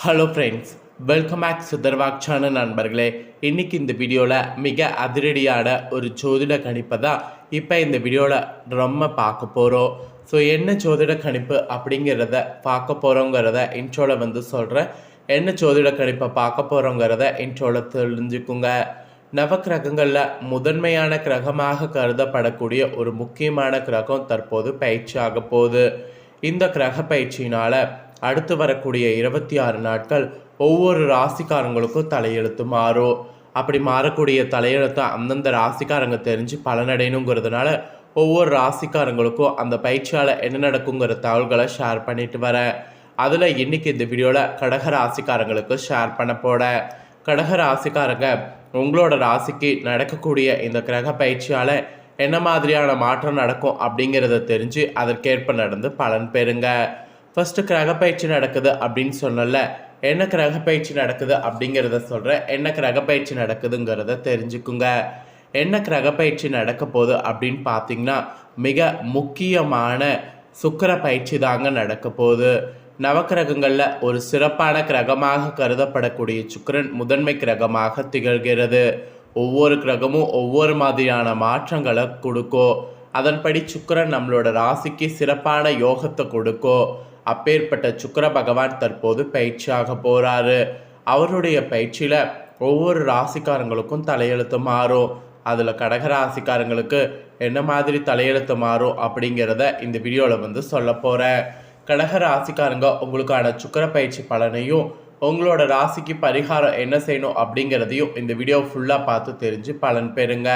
Hello friends welcome back சுதர்வாக்சான நண்பர்களே. இன்னைக்கு இந்த வீடியோவில் மிக அதிரடியான ஒரு ஜோதிட கணிப்பை தான் இப்போ இந்த வீடியோவில் ரொம்ப பார்க்க போகிறோம் ஸோ என்ன ஜோதிட கணிப்பு அப்படிங்கிறத பார்க்க போகிறோங்கிறத இன்ட்ரோவில் வந்து சொல்கிறேன் என்ன ஜோதிட கணிப்பை பார்க்க போகிறோங்கிறத இன்ட்ரோவில் தெரிஞ்சுக்குங்க. நவக்கிரகங்களில் முதன்மையான கிரகமாக கருதப்படக்கூடிய ஒரு முக்கியமான கிரகம் தற்போது பயிற்சியாக போகுது. இந்த கிரக பயிற்சியினால் அடுத்து வரக்கூடிய இருபத்தி ஆறு நாட்கள் ஒவ்வொரு ராசிக்காரங்களுக்கும் தலையெழுத்து மாறும். அப்படி மாறக்கூடிய தலையெழுத்தை அந்தந்த ராசிக்காரங்க தெரிஞ்சு பலனடையணுங்கிறதுனால ஒவ்வொரு ராசிக்காரங்களுக்கும் அந்த பயிற்சியால் என்ன நடக்குங்கிற தகவல்களை ஷேர் பண்ணிட்டு வரேன் அதில் இன்னைக்கு இந்த வீடியோவில் கடக ராசிக்காரங்களுக்கு ஷேர் பண்ண போட கடக ராசிக்காரங்க உங்களோட ராசிக்கு நடக்கக்கூடிய இந்த கிரக பயிற்சியால் என்ன மாதிரியான மாற்றம் நடக்கும் அப்படிங்கிறத தெரிஞ்சு அதற்கேற்ப நடந்து பலன் பெறுங்க. ஃபஸ்ட்டு கிரக பயிற்சி நடக்குது அப்படின்னு சொன்னல என்ன கிரக பயிற்சி நடக்குது அப்படிங்கிறத சொல்கிறேன் என்ன கிரக பயிற்சி நடக்குதுங்கிறத தெரிஞ்சுக்குங்க. என்ன கிரக பயிற்சி நடக்க போகுது அப்படின்னு பார்த்தீங்கன்னா மிக முக்கியமான சுக்கிர பயிற்சி தாங்க நடக்க போகுது. நவக்கிரகங்களில் ஒரு சிறப்பான கிரகமாக கருதப்படக்கூடிய சுக்கிரன் முதன்மை கிரகமாக திகழ்கிறது. ஒவ்வொரு கிரகமும் ஒவ்வொரு மாதிரியான மாற்றங்களை கொடுக்கும். அதன்படி சுக்கரன் நம்மளோட ராசிக்கு சிறப்பான யோகத்தை கொடுக்கும். அப்பேற்பட்ட சுக்கர பகவான் தற்போது பயிற்சியாக போறாரு. அவருடைய பயிற்சியில் ஒவ்வொரு ராசிக்காரங்களுக்கும் தலையெழுத்து மாறும். அதில் கடக ராசிக்காரங்களுக்கு என்ன மாதிரி தலையெழுத்து மாறும் அப்படிங்கிறத இந்த வீடியோவில் வந்து சொல்ல போகிறேன் கடக ராசிக்காரங்க உங்களுக்கான சுக்கிர பயிற்சி பலனையும் உங்களோட ராசிக்கு பரிகாரம் என்ன செய்யணும் அப்படிங்கிறதையும் இந்த வீடியோ ஃபுல்லாக பார்த்து தெரிஞ்சு பலன் பெறுங்க.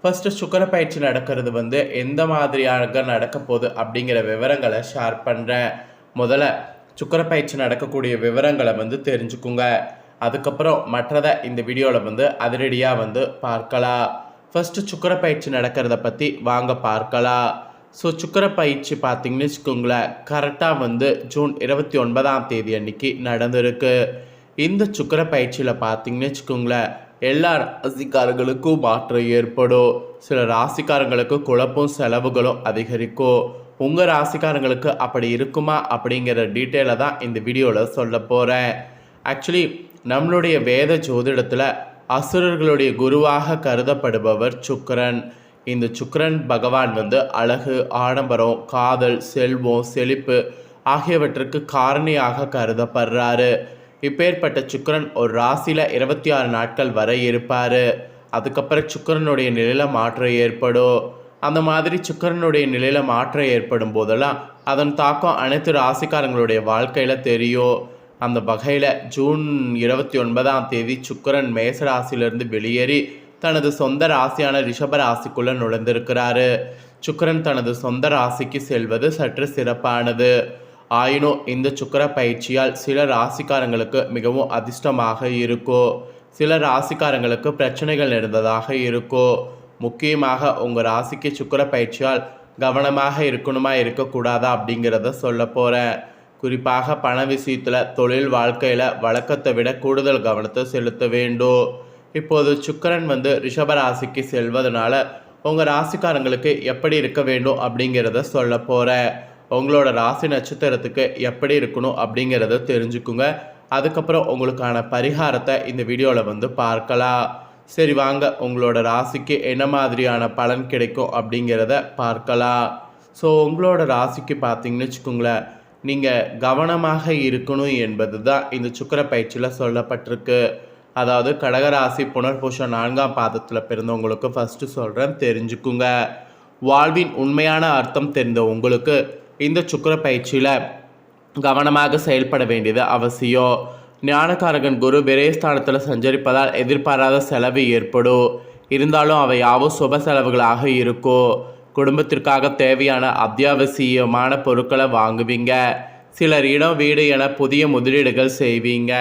ஃபர்ஸ்ட் சுக்கர பயிற்சி நடக்கிறது வந்து எந்த மாதிரியாக நடக்க போகுது அப்படிங்கிற விவரங்களை ஷேர் பண்ணுறேன் முதல்ல சுக்கர பயிற்சி நடக்கக்கூடிய விவரங்களை வந்து தெரிஞ்சுக்குங்க. அதுக்கப்புறம் மற்றதை இந்த வீடியோவில் வந்து அதிரடியாக வந்து பார்க்கலாம். ஃபஸ்ட்டு சுக்கர பயிற்சி நடக்கிறத பற்றி வாங்க பார்க்கலாம். ஸோ சுக்கரப்பயிற்சி பயிற்சி பார்த்தீங்கன்னு வச்சுக்கோங்களேன் கரெக்டாக வந்து ஜூன் இருபத்தி ஒன்பதாம் தேதி அன்னைக்கு நடந்திருக்கு. இந்த சுக்கரப்பயிற்சியில் பயிற்சியில் வச்சுக்கோங்களேன் எல்லா ராசிக்காரர்களுக்கும் மாற்றம் ஏற்படும். சில ராசிக்காரங்களுக்கு குழப்பம் செலவுகளும் அதிகரிக்கும். உங்கள் ராசிக்காரங்களுக்கு அப்படி இருக்குமா அப்படிங்கிற டீட்டெயிலை தான் இந்த வீடியோவில் சொல்ல போகிறேன் ஆக்சுவலி நம்மளுடைய வேத ஜோதிடத்தில் அசுரர்களுடைய குருவாக கருதப்படுபவர் சுக்கரன். இந்த சுக்கரன் பகவான் வந்து அழகு ஆடம்பரம் காதல் செல்வம் செழிப்பு ஆகியவற்றுக்கு காரணியாக கருதப்படுறாரு. இப்பேற்பட்ட சுக்கரன் ஒரு ராசியில் இருபத்தி ஆறு நாட்கள் வரை இருப்பார். அதுக்கப்புறம் சுக்கரனுடைய நிலையில் மாற்றம் ஏற்படும். அந்த மாதிரி சுக்கிரனுடைய நிலையில் மாற்றம் ஏற்படும் போதெல்லாம் அதன் தாக்கம் அனைத்து ராசிக்காரங்களுடைய வாழ்க்கையில் தெரியும். அந்த வகையில் ஜூன் இருபத்தி ஒன்பதாம் தேதி சுக்கரன் மேச ராசியிலிருந்து வெளியேறி தனது சொந்த ராசியான ரிஷப ராசிக்குள்ளே நுழைந்திருக்கிறாரு. சுக்கரன் தனது சொந்த ராசிக்கு செல்வது சற்று சிறப்பானது. ஆயினும் இந்த சுக்கிர பயிற்சியால் சில ராசிக்காரங்களுக்கு மிகவும் அதிர்ஷ்டமாக இருக்கும். சில ராசிக்காரங்களுக்கு பிரச்சனைகள் இருந்ததாக இருக்கும். முக்கியமாக உங்கள் ராசிக்கு சுக்கிர பயிற்சியால் கவனமாக இருக்கணுமா இருக்கக்கூடாதா அப்படிங்கிறத சொல்ல போகிறேன் குறிப்பாக பண விஷயத்தில் தொழில் வாழ்க்கையில் வழக்கத்தை விட கூடுதல் கவனத்தை செலுத்த வேண்டும். இப்போது சுக்கரன் வந்து ரிஷப ராசிக்கு செல்வதனால உங்கள் ராசிக்காரங்களுக்கு எப்படி இருக்க வேண்டும் அப்படிங்கிறத சொல்ல போகிறேன் உங்களோட ராசி நட்சத்திரத்துக்கு எப்படி இருக்கணும் அப்படிங்கிறத தெரிஞ்சுக்குங்க. அதுக்கப்புறம் உங்களுக்கான பரிகாரத்தை இந்த வீடியோவில் வந்து பார்க்கலாம். சரி வாங்க உங்களோட ராசிக்கு என்ன மாதிரியான பலன் கிடைக்கும் அப்படிங்கிறத பார்க்கலாம். ஸோ உங்களோட ராசிக்கு பார்த்தீங்கன்னு வச்சுக்கோங்களேன் நீங்கள் கவனமாக இருக்கணும் என்பது தான் இந்த சுக்கர பயிற்சியில் சொல்லப்பட்டிருக்கு. அதாவது கடகராசி புனர்பூஷம் நான்காம் பாதத்தில் பிறந்தவங்களுக்கு ஃபஸ்ட்டு சொல்கிறேன் தெரிஞ்சுக்குங்க. வாழ்வின் உண்மையான அர்த்தம் தெரிந்த உங்களுக்கு இந்த சுக்கர பயிற்சியில் கவனமாக செயல்பட வேண்டியது அவசியம். ஞானகாரகன் குரு விரயஸ்தானத்தில் சஞ்சரிப்பதால் எதிர்பாராத செலவு ஏற்படும். இருந்தாலும் அவை யாவும் சுப செலவுகளாக இருக்கும் குடும்பத்திற்காக தேவையான அத்தியாவசியமான பொருட்களை வாங்குவீங்க. சிலர் இடம் வீடு என புதிய முதலீடுகள் செய்வீங்க.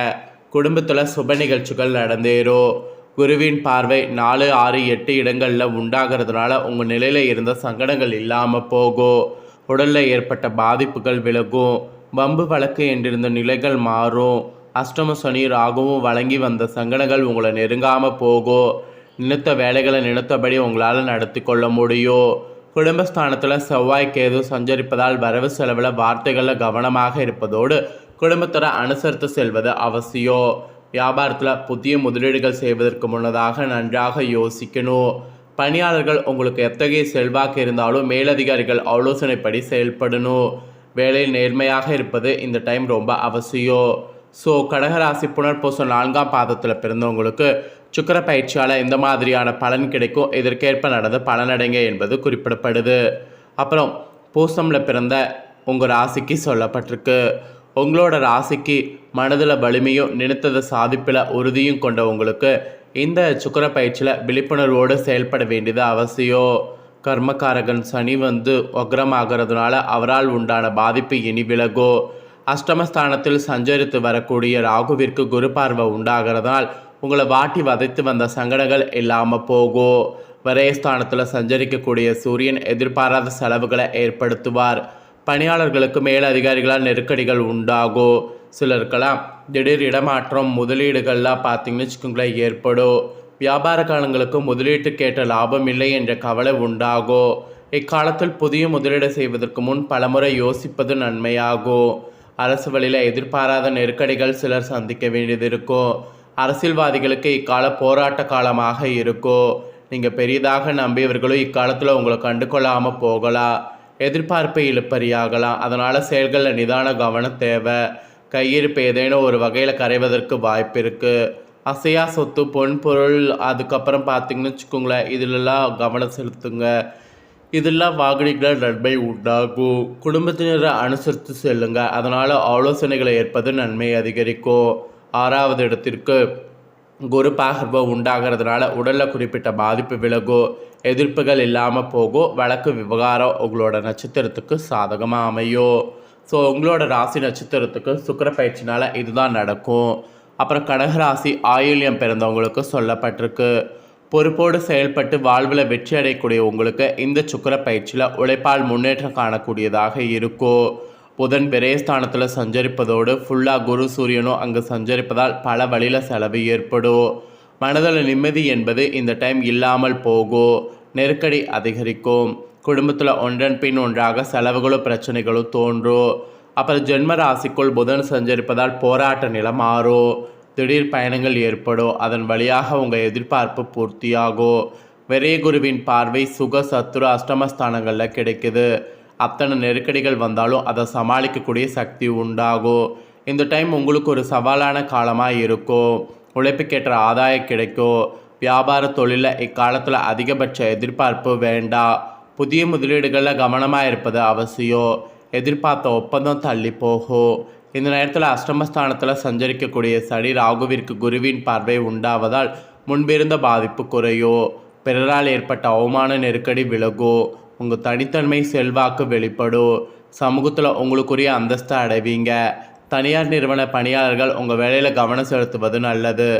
குடும்பத்தில் சுப நிகழ்ச்சிகள் நடந்தேறும். குருவின் பார்வை நாலு ஆறு எட்டு இடங்களில் உண்டாகிறதுனால உங்கள் நிலையில் இருந்த சங்கடங்கள் இல்லாமல் போகும். உடலில் ஏற்பட்ட பாதிப்புகள் விலகும். வம்பு வழக்கு என்றிருந்த நிலைகள் மாறும். அஷ்டம சனி ராகுவும் வழங்கி வந்த சங்கடங்கள் உங்களை நெருங்காமல் போகும் நினைத்த வேலைகளை நினைத்தபடி உங்களால் நடத்தி கொள்ள முடியும் குடும்பஸ்தானத்தில் செவ்வாய் கேது சஞ்சரிப்பதால் வரவு செலவில் வார்த்தைகளில் கவனமாக இருப்பதோடு குடும்பத்தோட அனுசரித்து செல்வது அவசியம் வியாபாரத்தில் புதிய முதலீடுகள் செய்வதற்கு முன்னதாக நன்றாக யோசிக்கணும் பணியாளர்கள் உங்களுக்கு எத்தகைய செல்வாக்கு இருந்தாலும் மேலதிகாரிகள் ஆலோசனைப்படி செயல்படணும் வேலையில் நேர்மையாக இருப்பது இந்த டைம் ரொம்ப அவசியம் ஸோ கடகராசி புனர்பூசம் நான்காம் பாதத்தில் பிறந்தவங்களுக்கு சுக்கர பயிற்சியால் இந்த மாதிரியான பலன் கிடைக்கும். இதற்கேற்ப நடந்த பலனடைங்க என்பது குறிப்பிடப்படுது. அப்புறம் பூசமில் பிறந்த உங்கள் ராசிக்கு சொல்லப்பட்டிருக்கு. உங்களோட ராசிக்கு மனதில் வலிமையும் நினைத்ததை சாதிப்பில் உறுதியும் கொண்ட உங்களுக்கு இந்த சுக்கர பயிற்சியில் விழிப்புணர்வோடு செயல்பட வேண்டியது அவசியம். கர்மகாரகன் சனி வந்து வக்ரமாகிறதுனால அவரால் உண்டான பாதிப்பு இனி விலகோ. அஷ்டமஸ்தானத்தில் சஞ்சரித்து வரக்கூடிய ராகுவிற்கு குரு பார்வை உண்டாகிறதால் உங்களை வாட்டி வதைத்து வந்த சங்கடங்கள் இல்லாமல் போகும் விரயஸ்தானத்தில் சஞ்சரிக்கக்கூடிய சூரியன் எதிர்பாராத செலவுகளை ஏற்படுத்துவார். பணியாளர்களுக்கு மேல் அதிகாரிகளால் நெருக்கடிகள் உண்டாகும் சிலருக்கெல்லாம் திடீர் இடமாற்றம் முதலீடுகள்லாம் பார்த்தீங்கன்னு வச்சுக்கோங்களேன் ஏற்படும். வியாபார காலங்களுக்கு கேட்ட லாபம் இல்லை என்ற கவலை உண்டாகும் இக்காலத்தில் புதிய முதலீடு செய்வதற்கு முன் பலமுறை யோசிப்பது நன்மையாகும் அரசு வழியில் எதிர்பாராத நெருக்கடிகள் சிலர் சந்திக்க வேண்டியது இருக்கும் அரசியல்வாதிகளுக்கு இக்கால போராட்ட காலமாக இருக்கும் நீங்கள் பெரியதாக நம்பியவர்களும் இக்காலத்தில் உங்களை கண்டு கொள்ளாமல் போகலாம் எதிர்பார்ப்பு இழுப்பறியாகலாம் அதனால் செயல்களில் நிதான கவனம் தேவை. கையிருப்பு ஏதேனும் ஒரு வகையில் கரைவதற்கு வாய்ப்பு இருக்குது அசையா சொத்து பொன் பொருள் அதுக்கப்புறம் பார்த்தீங்கன்னு வச்சுக்கோங்களேன் இதிலெல்லாம் கவனம் செலுத்துங்க. இதெல்லாம் வாகனிகளை நன்மை உண்டாகும் குடும்பத்தினரை அனுசரித்து செல்லுங்க. அதனால் ஆலோசனைகளை ஏற்பது நன்மை அதிகரிக்கும். ஆறாவது இடத்திற்கு குரு பாகர்வம் உண்டாகிறதுனால உடலில் குறிப்பிட்ட பாதிப்பு விலகும். எதிர்ப்புகள் இல்லாமல் போகும். வழக்கு விவகாரம் உங்களோட நட்சத்திரத்துக்கு சாதகமாக அமையும். ஸோ உங்களோட ராசி நட்சத்திரத்துக்கு சுக்கர பயிற்சினால் இதுதான் நடக்கும். அப்புறம் கடகராசி ஆயுள்யம் பிறந்தவங்களுக்கு சொல்லப்பட்டிருக்கு. பொறுப்போடு செயல்பட்டு வாழ்வில் வெற்றி அடையக்கூடிய உங்களுக்கு இந்த சுக்கர பயிற்சியில் உழைப்பால் முன்னேற்றம் காணக்கூடியதாக இருக்கும் புதன் விரயஸ்தானத்தில் சஞ்சரிப்பதோடு ஃபுல்லாக குரு சூரியனும் அங்கு சஞ்சரிப்பதால் பல வழியில் செலவு ஏற்படும் மனதில் நிம்மதி என்பது இந்த டைம் இல்லாமல் போகும் நெருக்கடி அதிகரிக்கும். குடும்பத்தில் ஒன்றன் பின் ஒன்றாக செலவுகளும் பிரச்சனைகளும் தோன்றும் அப்புறம் ஜென்ம ராசிக்குள் புதன் சஞ்சரிப்பதால் போராட்ட நிலம் மாறும் திடீர் பயணங்கள் ஏற்படும் அதன் வழியாக உங்கள் எதிர்பார்ப்பு பூர்த்தியாகும் வெரே குருவின் பார்வை சுக சத்துரு அஷ்டமஸ்தானங்களில் கிடைக்குது. அத்தனை நெருக்கடிகள் வந்தாலும் அதை சமாளிக்கக்கூடிய சக்தி உண்டாகும் இந்த டைம் உங்களுக்கு ஒரு சவாலான காலமாக இருக்கும் உழைப்புக்கேற்ற ஆதாயம் கிடைக்கும் வியாபார தொழிலில் இக்காலத்தில் அதிகபட்ச எதிர்பார்ப்பு வேண்டாம் புதிய முதலீடுகளில் கவனமாக இருப்பது அவசியம் எதிர்பார்த்த ஒப்பந்தம் தள்ளி போகும் இந்த நேரத்தில் அஷ்டமஸ்தானத்தில் சஞ்சரிக்கக்கூடிய சனி ராகுவிற்கு குருவின் பார்வை உண்டாவதால் முன்பிருந்த பாதிப்பு குறையும் பிறரால் ஏற்பட்ட அவமான நெருக்கடி விலகும் உங்கள் தனித்தன்மை செல்வாக்கு வெளிப்படும் சமூகத்தில் உங்களுக்குரிய அந்தஸ்தை அடைவீங்க. தனியார் நிறுவன பணியாளர்கள் உங்கள் வேலையில் கவனம் செலுத்துவது நல்லது.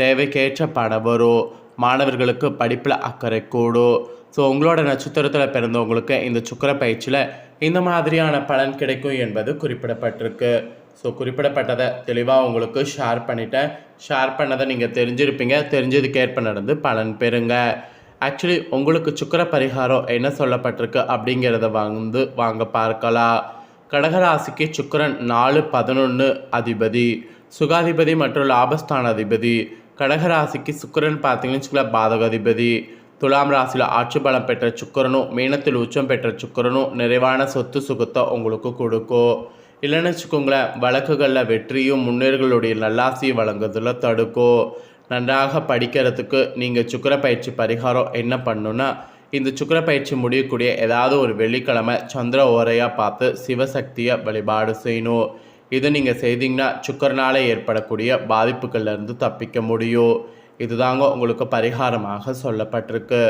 தேவைக்கேற்ற பணம் வரும் மாணவர்களுக்கு படிப்பில் அக்கறை கூடும் ஸோ உங்களோட நட்சத்திரத்தில் பிறந்தவங்களுக்கு இந்த சுக்கர பயிற்சியில் இந்த மாதிரியான பலன் கிடைக்கும் என்பது குறிப்பிடப்பட்டிருக்கு. ஸோ குறிப்பிடப்பட்டதை தெளிவாக உங்களுக்கு ஷேர் பண்ணிட்டேன். ஷேர் பண்ணதை நீங்கள் தெரிஞ்சிருப்பீங்க. தெரிஞ்சதுக்கேற்ப நடந்து பலன் பெறுங்க. ஆக்சுவலி உங்களுக்கு சுக்கர பரிகாரம் என்ன சொல்லப்பட்டிருக்கு அப்படிங்கிறத வந்து வாங்க பார்க்கலாம். கடகராசிக்கு சுக்கரன் நாலு பதினொன்று அதிபதி சுகாதிபதி மற்றும் லாபஸ்தான அதிபதி கடகராசிக்கு சுக்கரன் பார்த்தீங்கன்னு வச்சுக்கல பாதகாதிபதி. துலாம் ராசியில் ஆட்சி பலம் பெற்ற சுக்கரனும் மீனத்தில் உச்சம் பெற்ற சுக்கரனும் நிறைவான சொத்து சுகத்தை உங்களுக்கு கொடுக்கும். இல்லைன்னு வச்சுக்கோங்களேன் வழக்குகளில் வெற்றியும் முன்னேறுகளுடைய நல்லாசியும் வழங்குறதுல தடுக்கும். நன்றாக படிக்கிறதுக்கு நீங்கள் சுக்கர பயிற்சி பரிகாரம் என்ன பண்ணுன்னா இந்த சுக்கர பயிற்சி முடியக்கூடிய ஏதாவது ஒரு வெள்ளிக்கிழமை சந்திர ஓரையாக பார்த்து சிவசக்தியை வழிபாடு செய்யணும். இது நீங்கள் செய்தீங்கன்னா சுக்கரனால் ஏற்படக்கூடிய பாதிப்புகள்லேருந்து தப்பிக்க முடியும். இதுதாங்க உங்களுக்கு பரிகாரமாக சொல்லப்பட்டிருக்கு.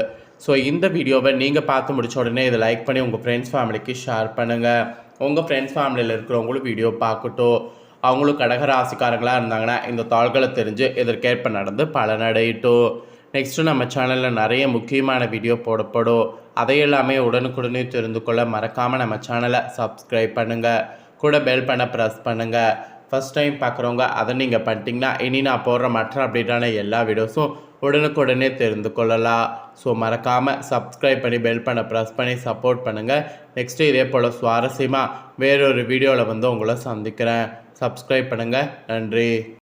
ஸோ இந்த வீடியோவை நீங்கள் பார்த்து முடிச்ச உடனே இதை லைக் பண்ணி உங்கள் ஃப்ரெண்ட்ஸ் ஃபேமிலிக்கு ஷேர் பண்ணுங்கள் உங்கள் ஃப்ரெண்ட்ஸ் ஃபேமிலியில் இருக்கிறவங்களும் வீடியோ பார்க்கட்டும். அவங்களும் கடகராசிக்காரங்களாக இருந்தாங்கன்னா இந்த தாள்களை தெரிஞ்சு இதற்கேற்ப நடந்து பலனடையட்டும். நெக்ஸ்ட்டு நம்ம சேனலில் நிறைய முக்கியமான வீடியோ போடப்படும். அதையெல்லாமே உடனுக்குடனே தெரிந்து கொள்ள மறக்காமல் நம்ம சேனலை சப்ஸ்கிரைப் பண்ணுங்கள் கூட பெல் பண்ண ப்ரெஸ் பண்ணுங்கள் ஃபஸ்ட் டைம் பார்க்குறவங்க அதை நீங்கள் பண்ணிட்டீங்கன்னா இனி நான் போடுற மற்ற அப்டேட்டான எல்லா வீடியோஸும் உடனுக்குடனே தெரிந்து கொள்ளலாம். ஸோ மறக்காமல் சப்ஸ்கிரைப் பண்ணி பெல் பண்ண ப்ரெஸ் பண்ணி சப்போர்ட் பண்ணுங்கள் நெக்ஸ்ட்டு இதே போல் சுவாரஸ்யமாக வேறொரு வீடியோவில் வந்து உங்களை சந்திக்கிறேன். சப்ஸ்கிரைப் பண்ணுங்கள் நன்றி.